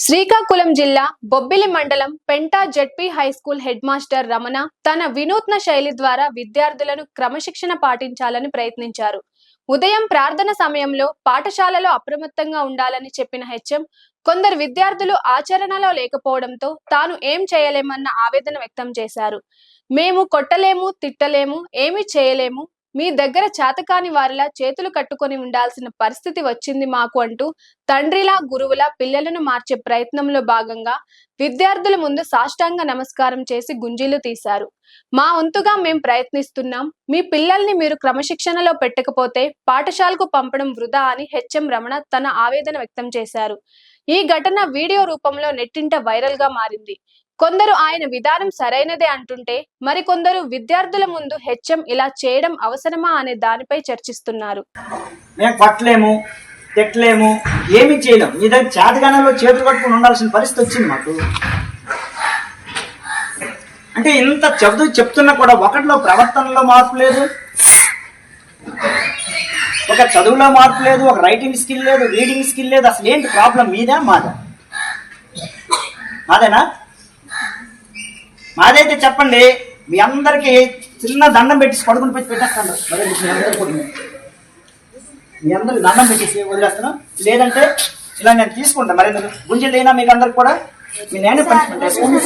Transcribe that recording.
శ్రీకాకుళం జిల్లా బొబ్బిలి మండలం Penta ZP high school head master Ramana తన వినూత్న శైలి ద్వారా విద్యార్థులను క్రమశిక్షణ పాటించాలని ప్రయత్నించారు. ఉదయం ప్రార్థన సమయంలో పాఠశాలలో అప్రమత్తంగా ఉండాలని చెప్పిన హెచ్ఎం కొందరు విద్యార్థులు ఆచరణలో లేకపోవడంతో తాను ఏం చేయలేమన్న ఆవేదన వ్యక్తం చేశారు. మేము కొట్టలేము తిట్టలేము ఏమీ చేయలేము మీ దగ్గర చేతకాని వారిలా చేతులు కట్టుకొని ఉండాల్సిన పరిస్థితి వచ్చింది మాకు అంటూ తండ్రిలా గురువులా పిల్లలను మార్చే ప్రయత్నంలో భాగంగా విద్యార్థుల ముందు సాష్టాంగ నమస్కారం చేసి గుంజీలు తీశారు. మా వంతుగా మేం ప్రయత్నిస్తున్నాం. మీ పిల్లల్ని మీరు క్రమశిక్షణలో పెట్టకపోతే పాఠశాలకు పంపడం వృధా అని హెచ్ఎం రమణ తన ఆవేదన వ్యక్తం చేశారు. ఈ ఘటన వీడియో రూపంలో నెట్టింట వైరల్గా మారింది. కొందరు ఆయన విధానం సరైనదే అంటుంటే మరికొందరు విద్యార్థుల ముందు హెచ్ఎం ఇలా చేయడం అవసరమా అనే దానిపై చర్చిస్తున్నారు. మేము కొట్టలేము తిట్టలేము ఏమి చేయలేము. మీ దగ్గర చేతగానంలో చేతులు కట్టుకుని ఉండాల్సిన పరిస్థితి వచ్చింది మాకు. అంటే ఇంత చెబుతూ చెప్తున్నా కూడా ఒకటిలో ప్రవర్తనలో మార్పు లేదు. ఒక చదువులో మార్పు లేదు ఒక రైటింగ్ స్కిల్ లేదు రీడింగ్ స్కిల్ లేదు. అసలు ఏంటి ప్రాబ్లం మీదా? మాదా? మాదేనా? మాదైతే చెప్పండి మీ అందరికీ చిన్న దండం పెట్టి పడుకుని పెట్టి పెట్టేస్తాను. మరి మీ అందరికీ మీ అందరికి దండం పెట్టేసి వదిలేస్తాను. లేదంటే ఇలా నేను తీసుకుంటా. మరి గుంజలు అయినా మీకు అందరికి కూడా? మీ నేను పంచుకుంటాను వేసుకోండి.